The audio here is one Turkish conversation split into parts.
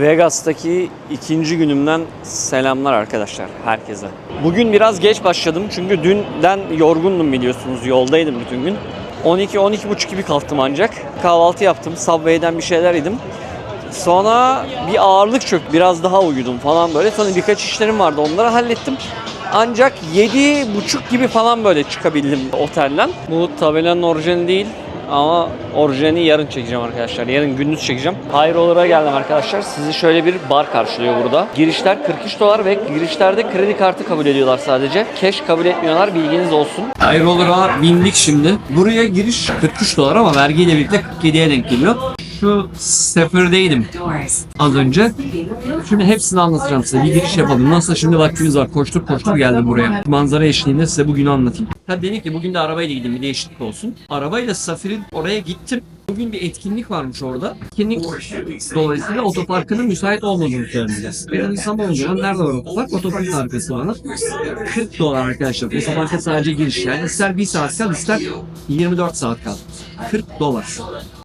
Vegas'taki ikinci günümden selamlar arkadaşlar herkese. Bugün biraz geç başladım çünkü dünden yorgundum biliyorsunuz yoldaydım bütün gün. 12-12.30 gibi kalktım ancak. Kahvaltı yaptım, Subway'den bir şeyler yedim. Sonra bir ağırlık çöktü, biraz daha uyudum falan böyle. Sonra birkaç işlerim vardı onları hallettim. Ancak 7.30 gibi falan böyle çıkabildim otelden. Bu tabelanın orijini değil ama orijini yarın çekeceğim arkadaşlar. Yarın gündüz çekeceğim. Hayrolara geldim arkadaşlar. Sizi şöyle bir bar karşılıyor burada. Girişler 43 dolar ve girişlerde kredi kartı kabul ediyorlar sadece. Cash kabul etmiyorlar bilginiz olsun. Hayrolara bindik şimdi. Buraya giriş 43 dolar ama vergiyle birlikte 47'ye denk geliyor. Şu seferdeydim az önce. Şimdi hepsini anlatacağım size. Bir giriş yapalım. Nasıl şimdi vaktimiz var. Koştur koştur geldim buraya. Manzara eşliğinde size bugünü anlatayım. Ha dedim ki bugün de arabayla gideyim bir değişiklik olsun. Arabayla Safir'in oraya gittim. Bugün bir etkinlik varmış orada. Etkinlik dolayısıyla otoparkının müsait olmadığını söyleyeceğiz. Benim İstanbul'da nerede var otopark? Otopark arkası var. 40 dolar arkadaşlar. Otoparka sadece giriş. Yani ister 1 saat kal ister 24 saat kal. 40 dolar.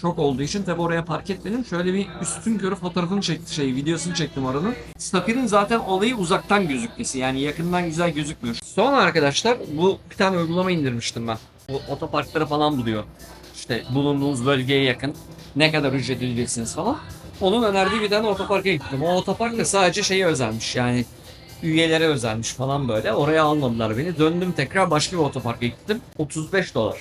Çok olduğu için tabi oraya park etmedim. Şöyle bir üstün körü fotoğrafını çekti şey videosunu çektim oranın. Safir'in zaten olayı uzaktan gözükmesi. Yani yakından güzel gözükmüyor. Sonra arkadaşlar bu bir tane uygulama indirmiştim ben. Bu otoparkları falan buluyor. İşte bulunduğunuz bölgeye yakın ne kadar ücret ödeyeceksiniz falan. Onun önerdiği bir tane otoparka gittim. O otopark da sadece şeye özelmiş yani üyelere özelmiş falan böyle. Oraya almadılar beni. Döndüm tekrar başka bir otoparka gittim. 35 dolar.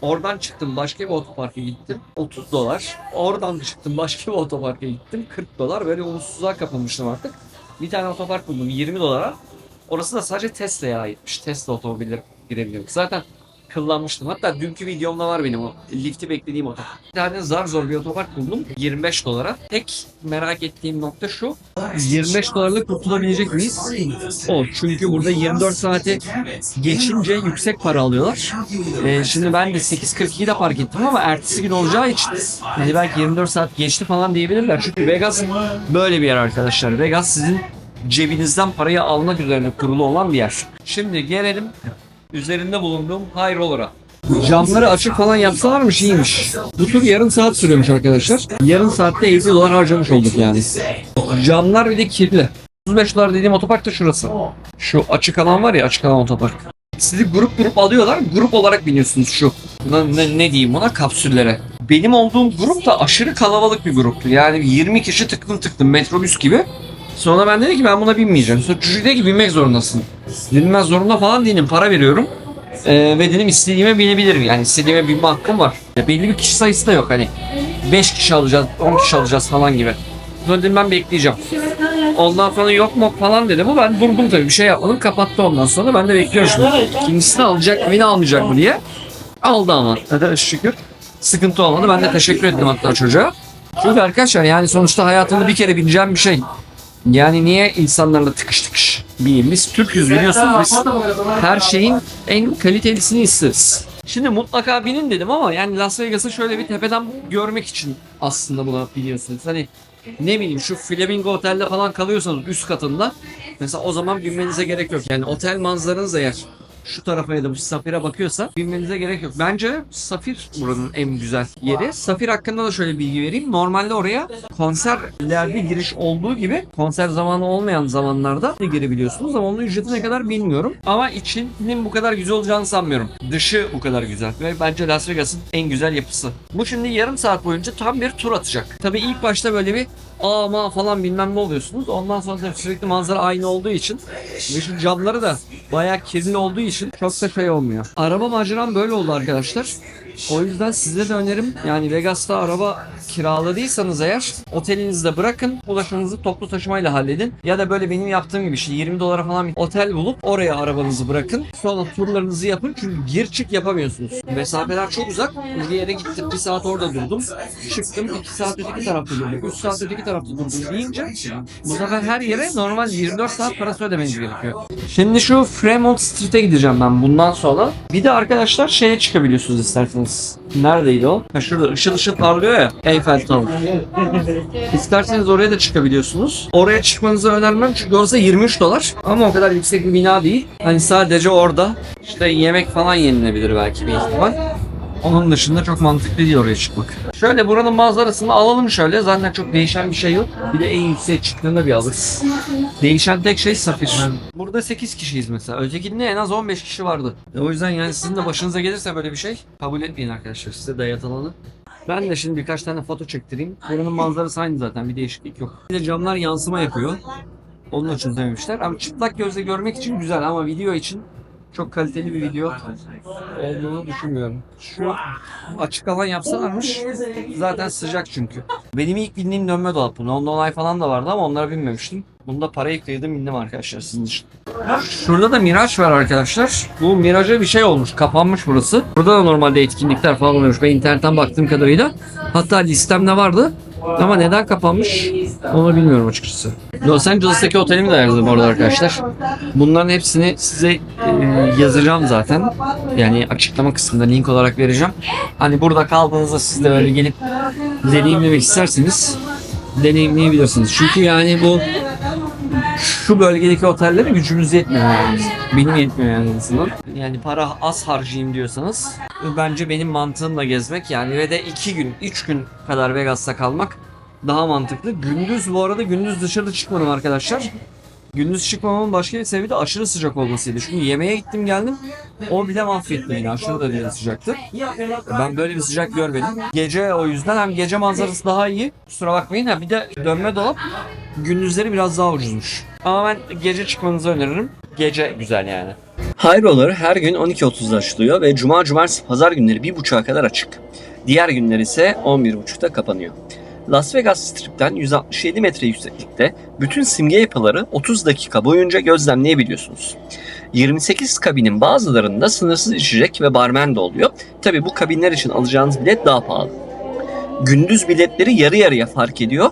Oradan çıktım başka bir otoparka gittim. 30 dolar. Oradan çıktım başka bir otoparka gittim. 40 dolar. Böyle umutsuzluğa kapılmıştım artık. Bir tane otopark buldum 20 dolara. Orası da sadece Tesla'ya aitmiş. Tesla otomobilleri girebiliyor. Zaten kıllanmıştım. Hatta dünkü videomda var benim o lifti beklediğim otopark. Bir tane zar zor bir otopark buldum 25 dolara. Tek merak ettiğim nokta şu. 25 dolarla kurtulabilecek miyiz? O çünkü burada 24 saate geçince yüksek para alıyorlar. Ee, şimdi ben de 8.42'de park ettim ama ertesi gün olacağı için hani belki 24 saat geçti falan diyebilirler. Çünkü Vegas böyle bir yer arkadaşlar. Vegas sizin cebinizden parayı almak üzerine kurulu olan bir yer. Şimdi gelelim üzerinde bulunduğum High Roller'a. Camları açık falan yapsalarmış iyiymiş. Bu tur yarım saat sürüyormuş arkadaşlar. Yarım saatte 50 dolar harcamış olduk yani. Camlar bir de kirli. 35 dolar dediğim otopark da şurası. Şu açık alan var ya açık alan otopark. Sizi grup grup alıyorlar. Grup olarak biniyorsunuz şu. Buna ne, ne diyeyim ona kapsüllere. Benim olduğum grup da aşırı kalabalık bir gruptu. Yani 20 kişi tıklım tıklım metrobüs gibi. Sonra ben dedim ki ben buna binmeyeceğim. Sonra çocuk dedi ki binmek zorundasın. Binmez zorunda falan değilim. Para veriyorum. Ee, ve dedim istediğime binebilirim. Yani istediğime binme hakkım var. Ya belli bir kişi sayısı da yok hani. 5 kişi alacağız, 10 kişi alacağız falan gibi. Sonra dedim ben bekleyeceğim. Ondan sonra yok mu falan dedi bu. Ben durdum tabii bir şey yapmadım. Kapattı ondan sonra. Ben de bekliyorum şimdi. İkincisini alacak mı, yine almayacak mı diye. Aldı ama. Hadi şükür. Sıkıntı olmadı. Ben de teşekkür ettim hatta çocuğa. Çünkü arkadaşlar yani sonuçta hayatımda bir kere bineceğim bir şey. Yani niye insanlarla tıkış tıkış bineyim? Biz Türk'üz biliyorsunuz biz her şeyin en kalitelisini isteriz. Şimdi mutlaka binin dedim ama yani Las Vegas'ı şöyle bir tepeden görmek için aslında buna biliyorsunuz. Hani ne bileyim şu Flamingo Otel'de falan kalıyorsanız üst katında mesela o zaman binmenize gerek yok. Yani otel manzaranız eğer şu tarafa ya da bu Safir'e bakıyorsa binmenize gerek yok. Bence Safir buranın en güzel yeri. Safir hakkında da şöyle bilgi vereyim. Normalde oraya konserlerde giriş olduğu gibi konser zamanı olmayan zamanlarda da girebiliyorsunuz ama onun ücreti ne kadar bilmiyorum. Ama içinin bu kadar güzel olacağını sanmıyorum. Dışı bu kadar güzel ve bence Las Vegas'ın en güzel yapısı. Bu şimdi yarım saat boyunca tam bir tur atacak. Tabii ilk başta böyle bir ama falan bilmem ne oluyorsunuz. Ondan sonra sürekli manzara aynı olduğu için ve şu camları da bayağı kirli olduğu için çok da şey olmuyor. Araba maceram böyle oldu arkadaşlar. O yüzden size de önerim yani Vegas'ta araba kiraladıysanız eğer otelinizde bırakın ulaşımınızı toplu taşımayla halledin. Ya da böyle benim yaptığım gibi işte 20 dolara falan bir otel bulup oraya arabanızı bırakın. Sonra turlarınızı yapın çünkü gir çık yapamıyorsunuz. Mesafeler çok uzak. Bir yere gittim bir saat orada durdum. Çıktım 2 saat öteki tarafta durdum. 3 saat öteki tarafta durdum deyince bu sefer her yere normal 24 saat parası ödemeniz gerekiyor. Şimdi şu Fremont Street'e gideceğim ben bundan sonra. Bir de arkadaşlar şeye çıkabiliyorsunuz isterseniz. Neredeydi o? Ha şurada ışıl ışıl parlıyor ya. Eiffel Tower. İsterseniz oraya da çıkabiliyorsunuz. Oraya çıkmanızı önermem çünkü orası 23 dolar. Ama o kadar yüksek bir bina değil. Hani sadece orada işte yemek falan yenilebilir belki bir ihtimal. Onun dışında çok mantıklı değil oraya çıkmak. Şöyle buranın manzarasını alalım şöyle. Zaten çok değişen bir şey yok. Bir de en yüksek çıktığında bir alırız. Değişen tek şey Safir. Burada 8 kişiyiz mesela. Ötekinde en az 15 kişi vardı. E o yüzden yani sizin de başınıza gelirse böyle bir şey kabul etmeyin arkadaşlar. Size dayatılanı. Ben de şimdi birkaç tane foto çektireyim. Buranın manzarası aynı zaten. Bir değişiklik yok. Bir de camlar yansıma yapıyor. Onun için dememişler. Ama çıplak gözle görmek için güzel ama video için çok kaliteli bir video olduğunu düşünmüyorum. Şu açık alan yapsalarmış zaten sıcak çünkü. Benim ilk bindiğim dönme dolap bu. London Eye falan da vardı ama onlara binmemiştim. Bunda parayı kıydım bindim arkadaşlar sizin için. Şurada da Miraç var arkadaşlar. Bu Miraç'a bir şey olmuş. Kapanmış burası. Burada da normalde etkinlikler falan oluyormuş. Ben internetten baktığım kadarıyla. Hatta listemde vardı. Ama neden kapanmış onu bilmiyorum açıkçası. Los Angeles'taki otelimi de ayarladım orada arkadaşlar. Bunların hepsini size e, yazacağım zaten. Yani açıklama kısmında link olarak vereceğim. Hani burada kaldığınızda siz de böyle gelip deneyimlemek isterseniz deneyimleyebilirsiniz. Çünkü yani bu şu bölgedeki otellere gücümüz yetmiyor yani. Benim yetmiyor yani azından. Yani para az harcayayım diyorsanız bence benim mantığımla gezmek yani ve de 2 gün 3 gün kadar Vegas'ta kalmak daha mantıklı. Gündüz bu arada gündüz dışarıda çıkmadım arkadaşlar. Gündüz çıkmamamın başka bir sebebi de aşırı sıcak olmasıydı. Çünkü yemeğe gittim geldim. O bile mahvetti beni. Aşırı da bir sıcaktı. Ben böyle bir sıcak görmedim. Gece o yüzden hem gece manzarası daha iyi. Kusura bakmayın. Ha bir de dönme dolap gündüzleri biraz daha ucuzmuş. Ama ben gece çıkmanızı öneririm. Gece güzel yani. Hayrolar her gün 12.30'da açılıyor ve cuma, cumartesi, pazar günleri 1.30'a kadar açık. Diğer günler ise 11.30'da kapanıyor. Las Vegas Strip'ten 167 metre yükseklikte bütün simge yapıları 30 dakika boyunca gözlemleyebiliyorsunuz. 28 kabinin bazılarında sınırsız içecek ve barmen de oluyor. Tabi bu kabinler için alacağınız bilet daha pahalı. Gündüz biletleri yarı yarıya fark ediyor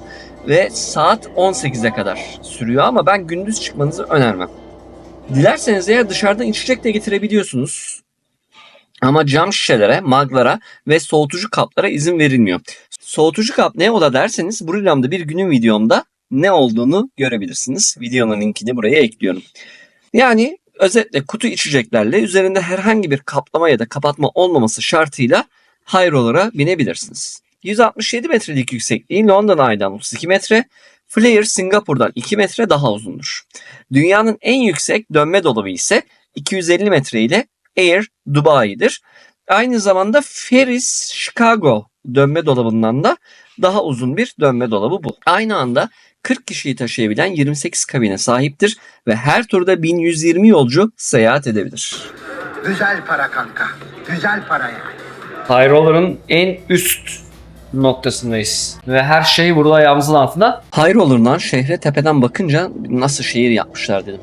ve saat 18'e kadar sürüyor ama ben gündüz çıkmanızı önermem. Dilerseniz eğer dışarıdan içecek de getirebiliyorsunuz. Ama cam şişelere, maglara ve soğutucu kaplara izin verilmiyor. Soğutucu kap ne ola derseniz Brulam'da bir günün videomda ne olduğunu görebilirsiniz. Videonun linkini buraya ekliyorum. Yani özetle kutu içeceklerle üzerinde herhangi bir kaplama ya da kapatma olmaması şartıyla Hayrolara binebilirsiniz. 167 metrelik yüksekliği London Eye'dan 32 metre, Flair Singapur'dan 2 metre daha uzundur. Dünyanın en yüksek dönme dolabı ise 250 metre ile Air Dubai'dir. Aynı zamanda Ferris Chicago dönme dolabından da daha uzun bir dönme dolabı bu. Aynı anda 40 kişiyi taşıyabilen 28 kabine sahiptir ve her turda 1120 yolcu seyahat edebilir. Güzel para kanka. Güzel para yani. Highroller'ın en üst noktasındayız. Ve her şey burada ayağımızın altında. Highroller'dan şehre tepeden bakınca nasıl şehir yapmışlar dedim.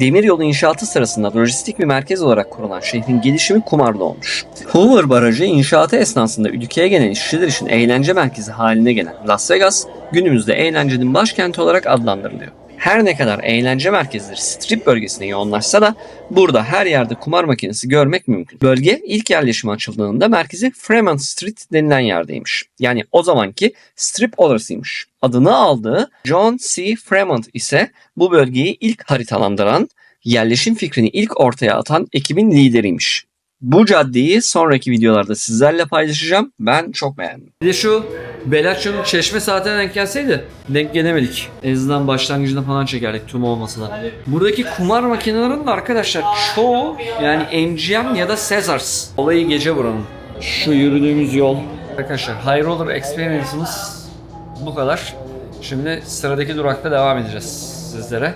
Demiryolu inşaatı sırasında lojistik bir merkez olarak kurulan şehrin gelişimi kumarlı olmuş. Hoover Barajı inşaatı esnasında ülkeye gelen işçiler için eğlence merkezi haline gelen Las Vegas günümüzde eğlencenin başkenti olarak adlandırılıyor. Her ne kadar eğlence merkezleri strip bölgesine yoğunlaşsa da burada her yerde kumar makinesi görmek mümkün. Bölge ilk yerleşime açıldığında merkezi Fremont Street denilen yerdeymiş. Yani o zamanki strip orasıymış. Adını aldığı John C. Fremont ise bu bölgeyi ilk haritalandıran, yerleşim fikrini ilk ortaya atan ekibin lideriymiş. Bu caddeyi sonraki videolarda sizlerle paylaşacağım. Ben çok beğendim. Bir de şu Bellaccia'nın çeşme saatine denk gelseydi denk gelemedik. En azından başlangıcında falan çekerdik tüm olmasa da. Buradaki kumar makinelerinin de arkadaşlar çoğu yani MGM ya da Caesars. Olayı gece buranın. Şu yürüdüğümüz yol. Arkadaşlar High Roller Experience'ımız bu kadar. Şimdi sıradaki durakta devam edeceğiz sizlere.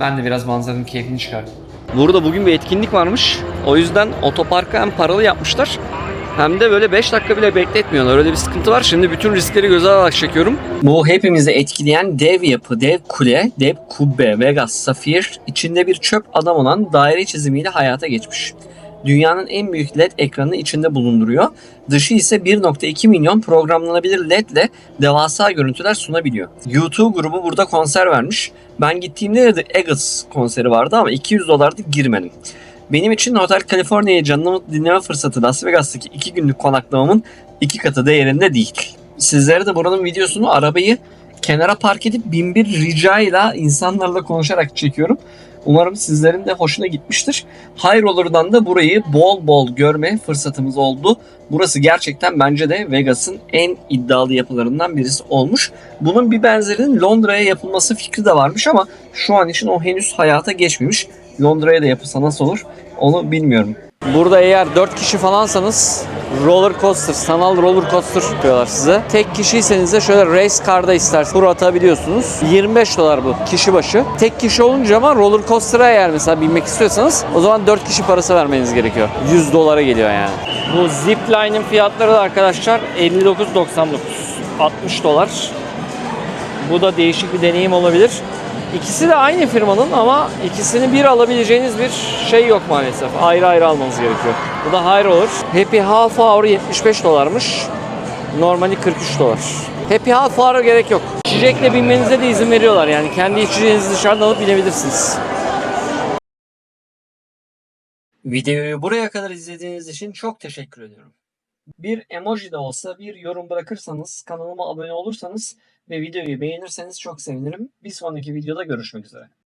Ben de biraz manzaranın keyfini çıkardım. Burada bugün bir etkinlik varmış. O yüzden otoparkı hem paralı yapmışlar hem de böyle 5 dakika bile bekletmiyorlar. Öyle bir sıkıntı var. Şimdi bütün riskleri göze alarak çekiyorum. Bu hepimizi etkileyen dev yapı, dev kule, dev kubbe, Vegas, Safir içinde bir çöp adam olan daire çizimiyle hayata geçmiş. Dünyanın en büyük LED ekranını içinde bulunduruyor. Dışı ise 1.2 milyon programlanabilir LED ile devasa görüntüler sunabiliyor. YouTube grubu burada konser vermiş. Ben gittiğimde de Eagles konseri vardı ama 200 dolardı girmedim. Benim için Hotel California'yı canlı dinleme fırsatı Las Vegas'taki 2 günlük konaklamamın iki katı değerinde değil. Sizlere de buranın videosunu arabayı kenara park edip bin bir ricayla insanlarla konuşarak çekiyorum. Umarım sizlerin de hoşuna gitmiştir. High Roller'dan da burayı bol bol görme fırsatımız oldu. Burası gerçekten bence de Vegas'ın en iddialı yapılarından birisi olmuş. Bunun bir benzerinin Londra'ya yapılması fikri de varmış ama şu an için o henüz hayata geçmemiş. Londra'ya da yapılsa nasıl olur onu bilmiyorum. Burada eğer 4 kişi falansanız roller coaster, sanal roller coaster yapıyorlar size. Tek kişiyseniz de şöyle race car'da isterseniz tur atabiliyorsunuz. 25 dolar bu kişi başı. Tek kişi olunca ama roller coaster'a eğer mesela binmek istiyorsanız o zaman 4 kişi parası vermeniz gerekiyor. 100 dolara geliyor yani. Bu zipline'in fiyatları da arkadaşlar 59.99. 60 dolar. Bu da değişik bir deneyim olabilir. İkisi de aynı firmanın ama ikisini bir alabileceğiniz bir şey yok maalesef. Ayrı ayrı almanız gerekiyor. Bu da High Roller. Happy Half Hour 75 dolarmış. Normali 43 dolar. Happy Half Hour'a gerek yok. İçecekle binmenize de izin veriyorlar. Yani kendi içeceğinizi dışarıdan alıp binebilirsiniz. Videoyu buraya kadar izlediğiniz için çok teşekkür ediyorum. Bir emoji de olsa bir yorum bırakırsanız, kanalıma abone olursanız ve videoyu beğenirseniz çok sevinirim. Bir sonraki videoda görüşmek üzere.